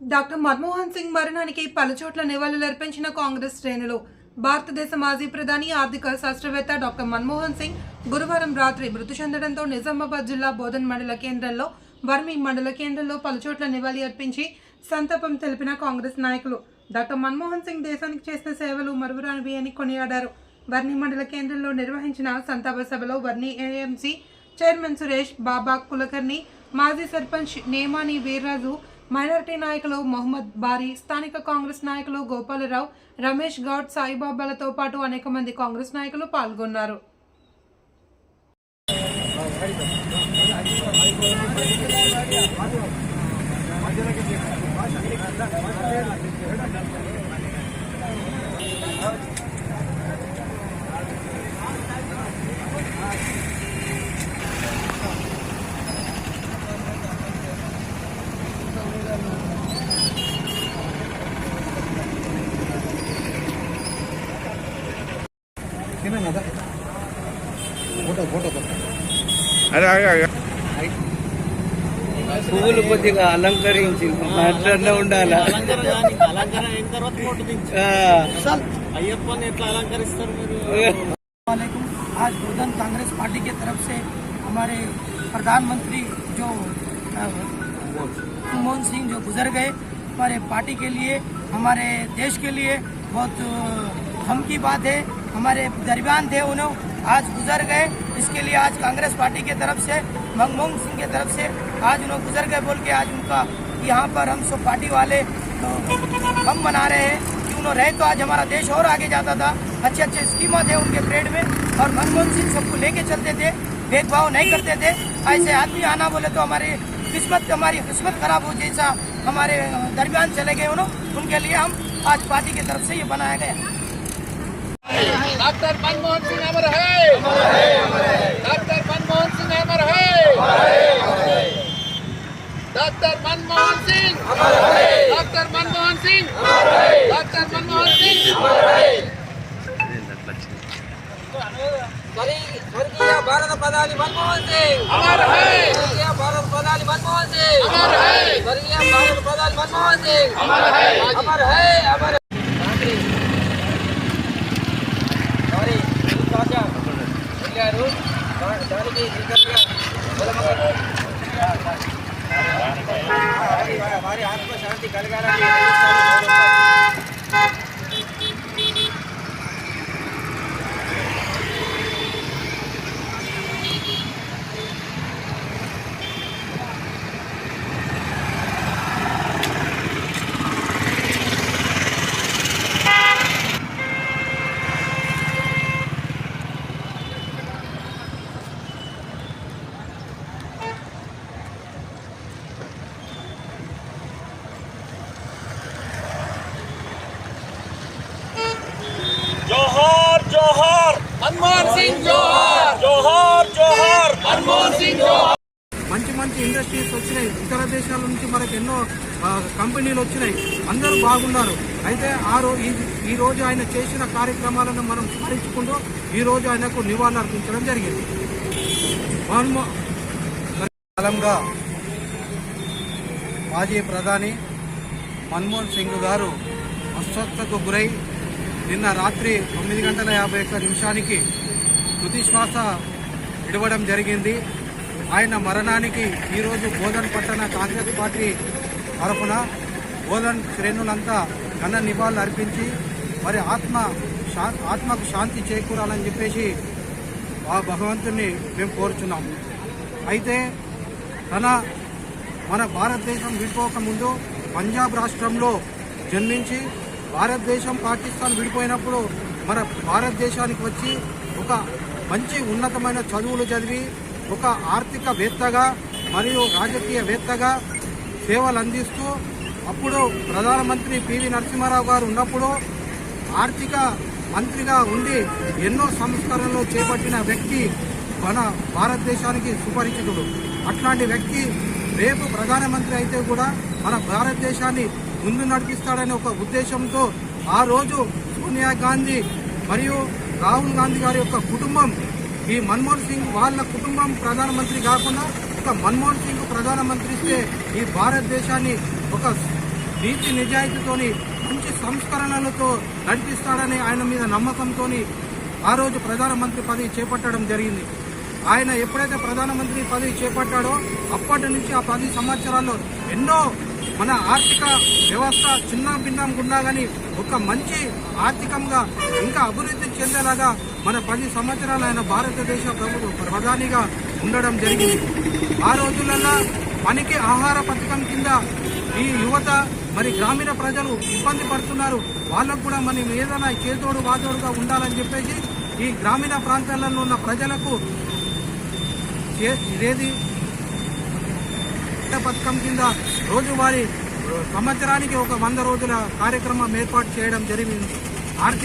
Doctor Manmohan Singh మరణానికి పలుచోట్ల నివాళులర్పించిన కాంగ్రెస్ శ్రేణులు. భారతదేశ మాజీ ప్రధాని ఆర్థిక శాస్త్రవేత్త డాక్టర్ మన్మోహన్ సింగ్ గురువారం రాత్రి మృతి చెందడంతో నిజామాబాద్ జిల్లా బోధన్ మండల కేంద్రంలో వర్మి మండల కేంద్రంలో పలుచోట్ల నివాళి అర్పించి సంతాపం తెలిపిన కాంగ్రెస్ నాయకులు. డాక్టర్ మన్మోహన్ సింగ్ దేశానికి చేసిన సేవలు మరువురానివి అని కొనియాడారు. వర్ణి మండల కేంద్రంలో నిర్వహించిన సంతాప సభలో వర్ణి ఏఎంసీ చైర్మన్ సురేష్ బాబా కులకర్ణి మాజీ సర్పంచ్ నేమాని వీర్రాజు మైనారిటీ నాయకులు మొహమ్మద్ బారీ స్థానిక కాంగ్రెస్ నాయకులు గోపాలరావు రమేష్ గౌడ్ సాయిబాబాలతో పాటు అనేక మంది కాంగ్రెస్ నాయకులు పాల్గొన్నారు. ఫోటో ఫోటో అరే ఆగు, ఆగు. పువ్వులు కొద్దిగా అలంకరించి అట్లనే ఉండాలా అలంకరణ అలంకరణ అయిన తర్వాత ఫోటో దించు ఆ, అయ్యప్పని ఎట్లా అలంకరిస్తారు మీరు वालेकुम आज गोधन कांग्रेस पार्टी की तरफ से हमारे प्रधानमंत्री जो अ, मनमोहन सिंह जो गुजर गए हमारे पार्टी के लिए हमारे देश के लिए बहुत अ, गम की बात है हमारे दरमियान थे उन्होंने आज गुजर गए। इसके लिए आज कांग्रेस पार्टी के तरफ़ से, मनमोहन सिंह के तरफ़ से आज उन्होंने गुजर गए, बोल के आज उनका यहाँ पर हम सब पार्टी वाले तो हम मना रहे हैं कि उन्होंने रहे तो आज हमारा देश और आगे जाता था। अच्छे अच्छे स्कीमें थे उनके परेड में, और मनमोहन सिंह सबको लेके चलते थे, भेदभाव नहीं करते थे। ऐसे आदमी आना बोले तो हमारे किस्मत, हमारी किस्मत खराब हो जैसा हमारे दरमियान चले गए उन्होंने उनके लिए हम आज पार्टी की तरफ़ से ये बनाया गया। डॉक्टर मनमोहन सिंह अमर है। डॉक्टर मनमोहन सिंह अमर है। Doctor Manmohan Singh. Doctor Manmohan Singh. Doctor Manmohan Singh. Manmohan Singh. अमर है। मनमोहन सिंह। अमर है। भारत मनमोहन सिंह। अमर है। अमर है अमर శాంతి కలగాలని మన్మోహన్ సింగ్ జోహార్. జోహార్ జోహార్. మన్మోహన్ సింగ్ జోహార్. మంచి మంచి ఇండస్ట్రీస్ వచ్చినాయి. ఇతర దేశాల నుంచి మనకు ఎన్నో కంపెనీలు వచ్చినాయి. అందరూ బాగున్నారు. అయితే ఆ రోజు ఈ రోజు ఆయన చేసిన కార్యక్రమాలను మనం స్మరించుకుంటూ ఈ రోజు ఆయనకు నివాళులు అర్పించడం జరిగింది. మన్మో కాలంగా మాజీ ప్రధాని మన్మోహన్ సింగ్ గారు అస్వస్థకు గురై నిన్న రాత్రి తొమ్మిది గంటల యాభై ఒక్క నిమిషానికి తుదిశ్వాస విడవడం జరిగింది. ఆయన మరణానికి ఈరోజు బోధన్ పట్టణ కాంగ్రెస్ పార్టీ తరఫున బోధన్ శ్రేణులంతా ఘన నివాళులు అర్పించి మరి ఆత్మ శా ఆత్మకు శాంతి చేకూరాలని చెప్పేసి ఆ భగవంతుని మేము కోరుచున్నాము అయితే తన మన భారతదేశం విడిపోకముందు పంజాబ్ రాష్ట్రంలో జన్మించి భారతదేశం పాకిస్తాన్ విడిపోయినప్పుడు మన భారతదేశానికి వచ్చి ఒక మంచి ఉన్నతమైన చదువులు చదివి ఒక ఆర్థికవేత్తగా మరియు రాజకీయవేత్తగా సేవలు అందిస్తూ అప్పుడు ప్రధానమంత్రి పివి నరసింహారావు గారు ఉన్నప్పుడు ఆర్థిక మంత్రిగా ఉండి ఎన్నో సంస్కరణలు చేపట్టిన వ్యక్తి మన భారతదేశానికి సుపరిచితుడు. అట్లాంటి వ్యక్తి రేపు ప్రధానమంత్రి అయితే కూడా మన భారతదేశాన్ని ముందు నడిపిస్తాడనే ఒక ఉద్దేశంతో ఆ రోజు సోనియా గాంధీ మరియు రాహుల్ గాంధీ గారి యొక్క కుటుంబం ఈ మన్మోహన్ సింగ్ వాళ్ళ కుటుంబం ప్రధానమంత్రి కాకుండా ఒక మన్మోహన్ సింగ్ ప్రధానమంత్రి ఇస్తే ఈ భారతదేశాన్ని ఒక నీతి నిజాయితీతోని మంచి సంస్కరణలతో నడిపిస్తాడని ఆయన మీద నమ్మకంతోని ఆ రోజు ప్రధానమంత్రి పదవి చేపట్టడం జరిగింది. ఆయన ఎప్పుడైతే ప్రధానమంత్రి పదవి చేపట్టాడో అప్పటి నుంచి ఆ పది సంవత్సరాల్లో ఎన్నో మన ఆర్థిక వ్యవస్థ చిన్న భిన్నంగా ఉన్నా కానీ ఒక మంచి ఆర్థికంగా ఇంకా అభివృద్ధి చెందేలాగా మన పది సంవత్సరాలు ఆయన భారతదేశ ప్రభుత్వ ప్రధానిగా ఉండడం జరిగింది. ఆ రోజులలో మనకి ఆహార పథకం కింద ఈ యువత మరి గ్రామీణ ప్రజలు ఇబ్బంది పడుతున్నారు. వాళ్ళకు కూడా మనం ఏదైనా చేతోడు వాతోడుగా ఉండాలని చెప్పేసి ఈ గ్రామీణ ప్రాంతాలలో ఉన్న ప్రజలకు ఏది ఇదేది పథకం కింద రోజువారీ సంవత్సరానికి ఒక వంద రోజుల కార్యక్రమం ఏర్పాటు చేయడం జరిగింది. ఆర్థిక